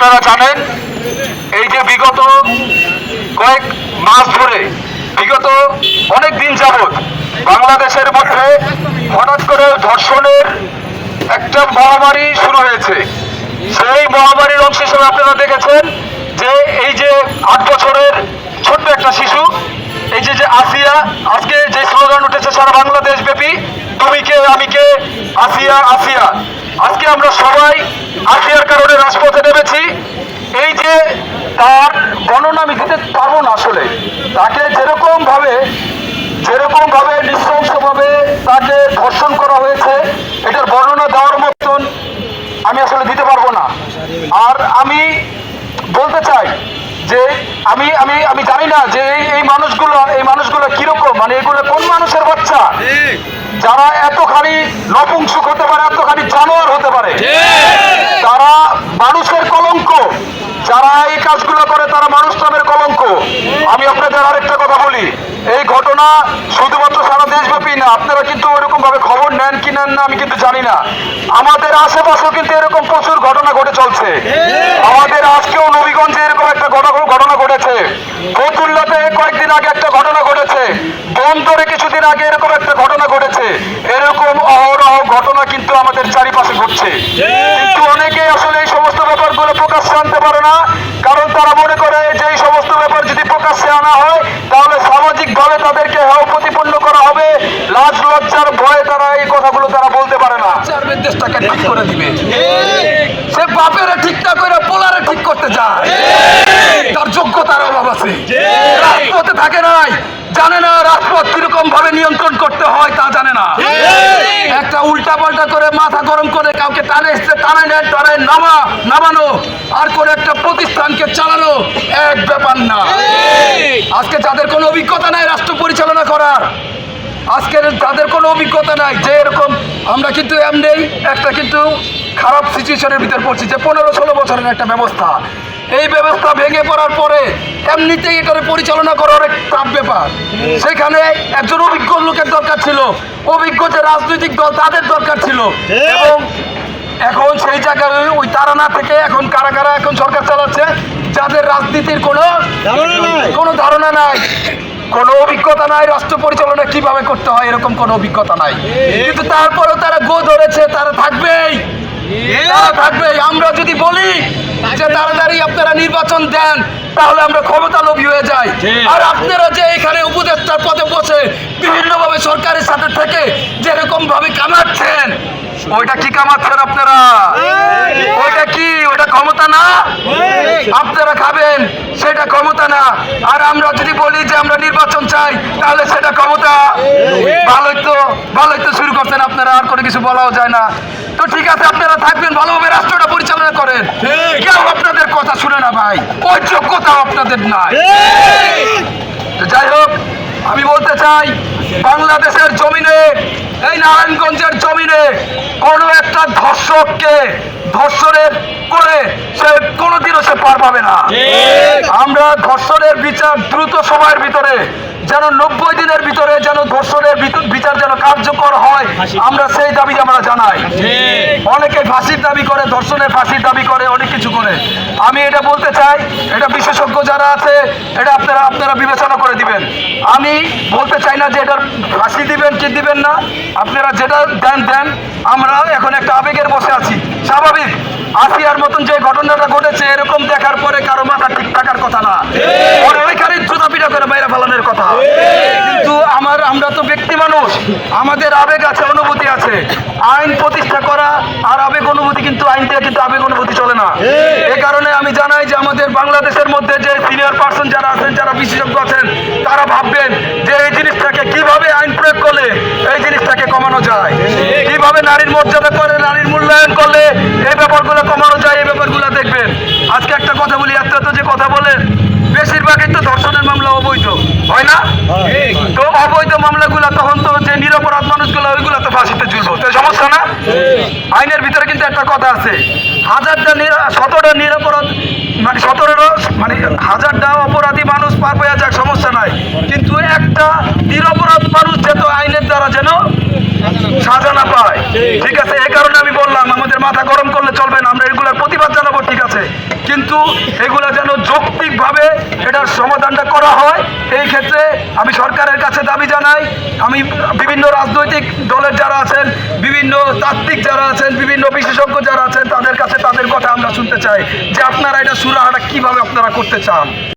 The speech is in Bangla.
আপনারা জানেন, এই যে বিগত কয়েক মাস ধরে, বিগত অনেক দিন যাবৎ বাংলাদেশের মধ্যে হঠাৎ করে ধর্ষণের একটা মহামারী শুরু হয়েছে। সেই মহামারীর অংশ হিসেবে আপনারা দেখেছেন যে এই যে আট বছরের ছোট্ট একটা শিশু, এই যে যে আসিয়া, আজকে যে স্লোগান উঠেছে, সারা বাংলাদেশ ব্যাপী তুমি কে, আমি কে, আসিয়া আসিয়া। আজকে আমরা আমি আমি আমি জানি না যে এই এই মানুষগুলো এই মানুষগুলো কীরকম? মানে এগুলো কোন মানুষের বাচ্চা? যারা এতখানি নপুংসুক হতে পারে এতখানি জানোয়ার হতে পারে। তারা মানুষের কলঙ্ক। যারা এই কাজগুলো করে তারা মানুষ নামের কলঙ্ক। আমি আপনাদের আরেকটা কথা বলি। এই ঘটনা শুধুমাত্র সারা দেশব্যাপী না, আপনারা কিন্তু ওইরকম ভাবে খবর নেন কি নেন না, আমি কিন্তু জানি না। আমাদের আশেপাশেও কিন্তু এরকম প্রচুর ঘটনা ঘটে চলছে। আমাদের আজকেও নবীগঞ্জে এরকম একটা ঘটনা ঘটনা ঘটেছে। ফতুল্লাতে কয়েকদিন আগে একটা ঘটনা ঘটেছে। বন্দরে কিছুদিন আগে এরকম একটা ঘটনা ঘটেছে। এরকম অহরহ ঘটনা কিন্তু আমাদের চারিপাশে ঘটছে। কিন্তু অনেকে আসলে এই সমস্ত ব্যাপারগুলো প্রকাশ্যে আনতে পারে না, কারণ তারা মনে করে যে এই সমস্ত ব্যাপার যদি প্রকাশ্যে আনা হয় লজ্জার ভয়ে তারা এই কথাগুলো তারা বলতে পারে না। দেশটাকে ঠিক করে দিবে। সে বাপেরে ঠিক না করে পোলারে ঠিক করতে চায় তার যোগ্যতার অভাব আছে। রাজপথে থাকে নাই। জানে না রাজপথ কীরকম ভাবে নিয়ন্ত্রণ করতে হয় তা জানে না। একটা উল্টা পাল্টা করে মাথা গরম করে কাউকে টানে এসছে টানে নেয় টানে নামা নামানো আর করে একটা প্রতিষ্ঠানকে চালানো এক ব্যাপার না। আজকে যাদের কোনো অভিজ্ঞতা নাই রাষ্ট্র পরিচালনা করার আজকের তাদের কোনো অভিজ্ঞতা নাই যে এরকম আমরা কিন্তু এমনি একটা কিন্তু খারাপ সিচুয়েশনের ভিতর পড়ছি যে পনেরো ষোলো বছরের একটা ব্যবস্থা। এই ব্যবস্থা ভেঙে পড়ার পরে এমনিতেই এটারে পরিচালনা করা অনেক টাফ ব্যাপার। সেখানে একজন অভিজ্ঞ লোকের দরকার ছিল। অভিজ্ঞ যে রাজনৈতিক দল তাদের দরকার ছিল। এবং এখন সেই জায়গায় ওই- ওই তারানা থেকে এখন কারা কারা এখন সরকার চালাচ্ছে যাদের রাজনীতির কোনো কোনো ধারণা নাই। কোনো অভিজ্ঞতা নাই, রাষ্ট্র পরিচালনা কীভাবে করতে হয়, এরকম কোনো অভিজ্ঞতা নাই। কিন্তু তারপরেও তারা গো ধরেছে, তারা থাকবেই। তারা থাকবেই। আমরা যদি বলি যে তাড়াতাড়ি আপনারা নির্বাচন দেন, তাহলে আমরা ক্ষমতা লোভী হয়ে যাই। আর আপনারা যে এখানে উপদেষ্টার পদে বসে বিভিন্নভাবে সরকারের সাথে থেকে যেরকম ভাবে কামাচ্ছেন, ওইটা কি কামাচ্ছেন আপনারা? ওইটা কি? ওটা ক্ষমতা না? আপনারা খাবেন সেটা ক্ষমতা না। আর আমরা যদি বলি যে আমরা নির্বাচন চাই তাহলে সেটা ক্ষমতা। ভালোই তো ভালোই তো শুরু করছেন আপনারা আর কোনো কিছু বলাও যায় না। তো ঠিক আছে আপনারা থাকবেন ভালোভাবে রাষ্ট্রটা পরিচালনা করেন। কেউ আপনাদের কথা শুনে না ভাই ওই যোগ্যতাও আপনাদের নাই। যাই হোক আমি বলতে চাই বাংলাদেশের জমিনে এই নারায়ণগঞ্জের জমিনে কোনো একটা ধর্ষককে ধর্ষণের করে সে কোনোদিনও সে পার পাবে না। আমরা ধর্ষণের বিচার দ্রুত সময়ের ভিতরে যেন নব্বই দিনের ভিতরে যেন ধর্ষণের বিচার যেন কার্যকর হয় আমরা সেই দাবি আমরা জানাই। অনেকে ফাঁসির দাবি করে ধর্ষণের ফাঁসির দাবি করে অনেক কিছু করে। আমি এটা বলতে চাই এটা বিশেষজ্ঞ যারা আছে এটা আপনারা আপনারা বিবেচনা করে দিবেন। আমি বলতে চাই না যে এটার ফাঁসি দিবেন কি দিবেন না। আপনারা যেটা দেন দেন। আমরা এখন একটা আবেগের বসে আছি। স্বাভাবিক আসিয়ার মতন যে ঘটনাটা ঘটেছে এরকম দেখার পরে কারও মাথা ঠিক থাকার কথা না। কথা। কিন্তু আমার আমরা তো ব্যক্তি মানুষ। আমাদের আবেগ আছে অনুভূতি আছে। আইন প্রতিষ্ঠা করা আর আবেগ অনুভূতি কিন্তু আইন দিয়ে কিন্তু আবেগ অনুভূতি চলে না। এ। কারণে আমি জানাই যে আমাদের বাংলাদেশের মধ্যে যে সিনিয়র পার্সন যারা আছেন যারা বিশেষজ্ঞ আছেন তারা ভাববেন যে এই জিনিসটাকে কীভাবে আইন প্রয়োগ করলে এই জিনিসটাকে কমানো যায়? কীভাবে নারীর মর্যাদা করে নারীর মূল্যায়ন করলে এই ব্যাপারগুলো কমানো যায়? এই ব্যাপারগুলো দেখবেন। আজকে একটা কথা বলি এত এত যে কথা বলেন বেশিরভাগই তো ধর্ষণের মামলা অবৈধ হয় না তো অবৈধ মামলাগুলো তখন তো যে নিরপরাধ মানুষগুলো ওইগুলো তো ফাঁসিতে ঝুলবো তো সমস্যা না আইনের ভিতরে কিন্তু একটা কথা আছে। হাজারটা শতটা নিরাপরাধ মানে সতেরো মানে হাজারটা অপরাধী মানুষ পার পেয়ে যাক, সমস্যা নাই। কিন্তু একটা নিরপরাধ মানুষ যেত আইনের দ্বারা যেন সাজা না পায়। ঠিক আছে, এই কারণে আমি বললাম, আমাদের মাথা গরম করলে চলবে না, আমরা এগুলোর প্রতিবাদ জানাব, ঠিক আছে? কিন্তু এগুলো যেন যৌক্তিকভাবে এটার সমাধানটা করা হয়, এই ক্ষেত্রে আমি সরকারের কাছে দাবি জানাই, আমি বিভিন্ন রাজনৈতিক দলের যারা আছেন, বিভিন্ন তাত্ত্বিক যারা আছেন, বিভিন্ন বিশেষজ্ঞ যারা আছেন, তাদের কাছে তাদের কথা আমরা শুনতে চাই যে আপনারা এটা সুরাহাটা কীভাবে আপনারা করতে চান।